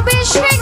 ভালোবেসে